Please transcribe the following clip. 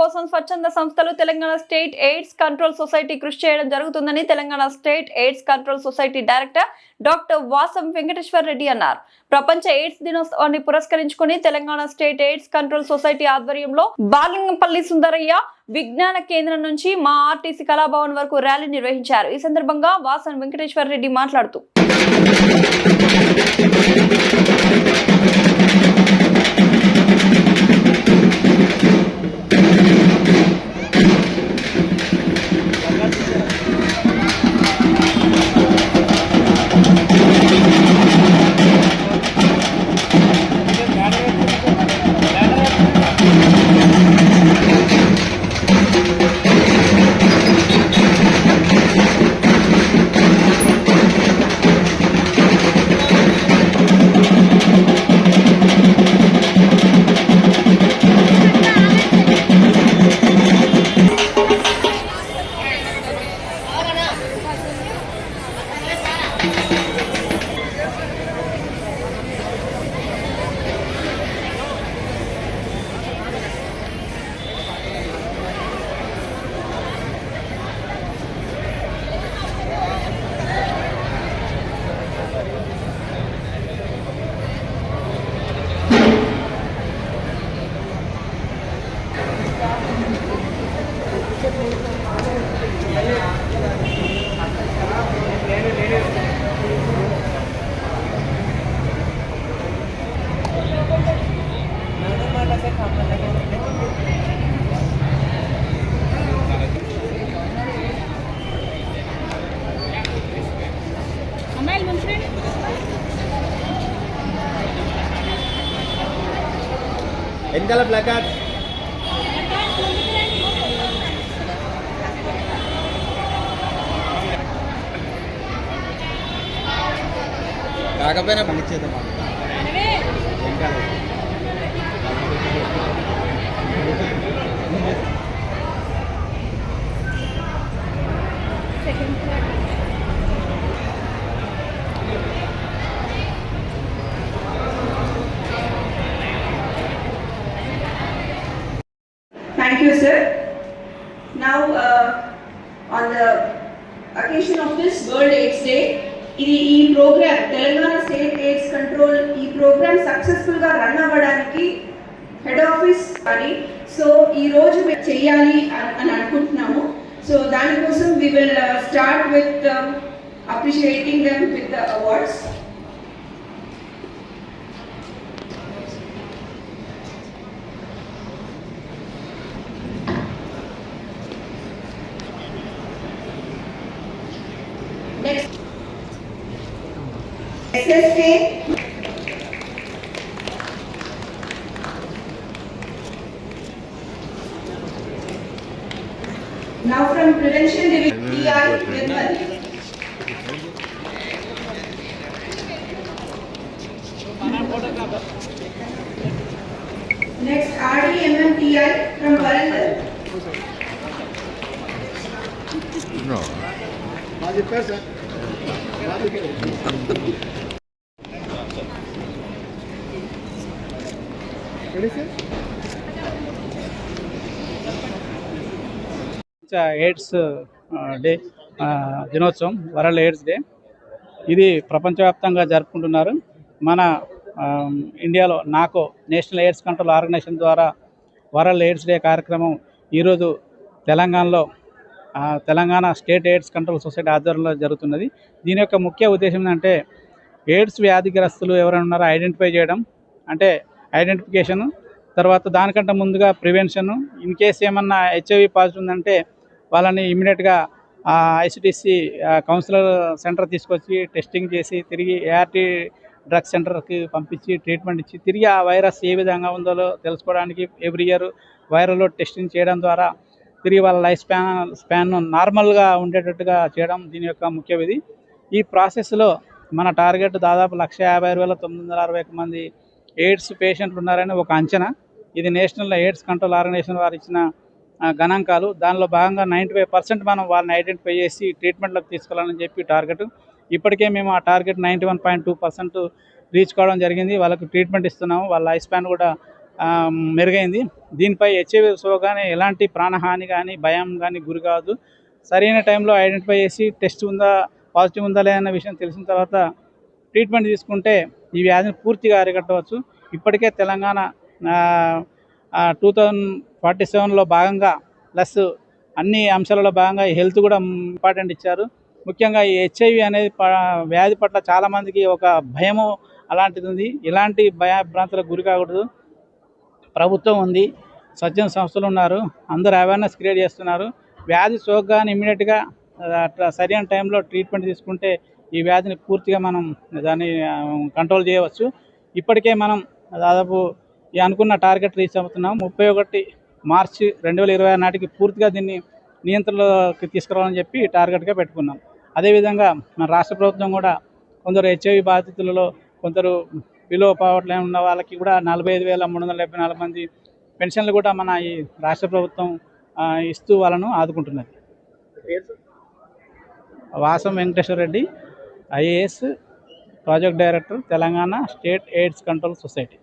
కోసం స్వచ్ఛంద సంస్థలు Telangana state AIDS control society కృషి చేయడం జరుగుతుందని Telangana state AIDS control society director doctor Vasam Venkateshwar Reddy అన్నారు. ప్రపంచ ఎయిడ్స్ దినోత్సవాన్ని పురస్కరించుకుని Telangana state AIDS control society ఆధ్వర్యంలో బాలింగంపల్లి సుందరయ్య విజ్ఞాన కేంద్రం నుంచి మా ఆర్టీసీ కళాభవన్ వరకు ర్యాలీ నిర్వహించారు. ఈ సందర్భంగా వాసం వెంకటేశ్వర్ రెడ్డి మాట్లాడుతూ వెనకాల ప్లకార్డ్ కాకపోయినా పనిచేద్దాం వెనకాల Thank Sir. Now, uh, on the occasion of this World AIDS Day, ఇది ఈ program Telangana state AIDS control ఈ ప్రోగ్రామ్ సక్సెస్ఫుల్గా రన్ అవ్వడానికి హెడ్ ఆఫీస్ అని సో ఈ రోజు చేయాలి చెయ్యాలి అని అని అనుకుంటున్నాము సో దానికోసం we will start with appreciating them with awards Now from prevention division T I Nirmal Next RDMMTI from Varangal No. Maji person. AIDS day దినోత్సవం వరల్డ్ ఎయిడ్స్ డే ఇది ప్రపంచవ్యాప్తంగా జరుపుకుంటున్నారు. మన ఇండియాలో NACO national AIDS control organization ద్వారా world AIDS day కార్యక్రమం ఈరోజు తెలంగాణలో Telangana state AIDS control society ఆధ్వర్యంలో జరుగుతున్నది. దీని యొక్క ముఖ్య ఉద్దేశం ఏంటంటే ఎయిడ్స్ వ్యాధిగ్రస్తులు ఎవరైనా ఉన్నారో ఐడెంటిఫై చేయడం అంటే ఐడెంటిఫికేషన్ తర్వాత దానికంటే ముందుగా ప్రివెన్షన్. ఇన్ కేసు ఏమన్నా హెచ్ఐవి పాజిటివ్ ఉందంటే వాళ్ళని ఇమీడియట్గా ఐసిటిసి కౌన్సిలర్ సెంటర్ తీసుకొచ్చి టెస్టింగ్ చేసి తిరిగి ఏఆర్టీ డ్రగ్ సెంటర్కి పంపించి ట్రీట్మెంట్ ఇచ్చి తిరిగి ఆ వైరస్ ఏ విధంగా ఉందో తెలుసుకోవడానికి ఎవ్రీ ఇయర్ వైరల్లో టెస్టింగ్ చేయడం ద్వారా తిరిగి వాళ్ళ లైఫ్ స్పాన్ స్పాన్ నార్మల్గా ఉండేటట్టుగా చేయడం దీని యొక్క ముఖ్య విధి. ఈ ప్రాసెస్లో మన టార్గెట్ దాదాపు లక్ష యాభై ఆరు వేల తొమ్మిది వందల అరవై ఒక మంది ఎయిడ్స్ పేషెంట్లు ఉన్నారని ఒక అంచనా. ఇది నేషనల్ ఎయిడ్స్ కంట్రోల్ ఆర్గనైజేషన్ వారు ఇచ్చిన గణాంకాలు. దానిలో భాగంగా నైంటీ ఫైవ్ పర్సెంట్ మనం వాళ్ళని ఐడెంటిఫై చేసి ట్రీట్మెంట్లోకి తీసుకెళ్ళాలని చెప్పి టార్గెట్. ఇప్పటికే మేము ఆ target ninety one point two percent reach కావడం జరిగింది. వాళ్ళకి ట్రీట్మెంట్ ఇస్తున్నాము. వాళ్ళ లైఫ్ స్పాన్ కూడా మెరుగైంది. దీనిపై హెచ్ఐవి సోగానే ఎలాంటి ప్రాణహాని కానీ భయం కానీ గురి కాదు. సరైన టైంలో ఐడెంటిఫై చేసి టెస్ట్ ఉందా పాజిటివ్ ఉందా లేదన్న విషయం తెలిసిన తర్వాత ట్రీట్మెంట్ తీసుకుంటే ఈ వ్యాధిని పూర్తిగా అరికట్టవచ్చు. ఇప్పటికే తెలంగాణ టూ థౌజండ్ ఫార్టీ సెవెన్లో భాగంగా ప్లస్ అన్ని అంశాలలో భాగంగా హెల్త్ కూడా ఇంపార్టెంట్ ఇచ్చారు. ముఖ్యంగా ఈ హెచ్ఐవి అనేది వ్యాధి పట్ల చాలామందికి ఒక భయము అలాంటిది ఉంది. ఇలాంటి భయభ్రాంతులకు గురి కాకూడదు. ప్రభుత్వం ఉంది. స్వచ్ఛంద సంస్థలు ఉన్నారు. అందరూ అవేర్నెస్ క్రియేట్ చేస్తున్నారు. వ్యాధి సోకగానే ఇమీడియట్గా అట్లా సరైన టైంలో ట్రీట్మెంట్ తీసుకుంటే ఈ వ్యాధిని పూర్తిగా మనం దాన్ని కంట్రోల్ చేయవచ్చు. ఇప్పటికే మనం దాదాపు ఈ అనుకున్న టార్గెట్ రీచ్ అవుతున్నాం. ముప్పై ఒకటి మార్చి రెండు వేల ఇరవై నాటికి పూర్తిగా దీన్ని నియంత్రణలోకి తీసుకురావాలని చెప్పి టార్గెట్గా పెట్టుకున్నాం. అదేవిధంగా మన రాష్ట్ర ప్రభుత్వం కూడా కొందరు హెచ్ఐవి బాధితులలో కొందరు బిలో పవర్టీ ఉన్న వాళ్ళకి కూడా నలభై ఐదు వేల మూడు వందల డెబ్బై నాలుగు మంది పెన్షన్లు కూడా మన ఈ రాష్ట్ర ప్రభుత్వం ఇస్తూ వాళ్ళను ఆదుకుంటున్నది. Vasam Venkateshwara Reddy IAS project director Telangana state AIDS control society.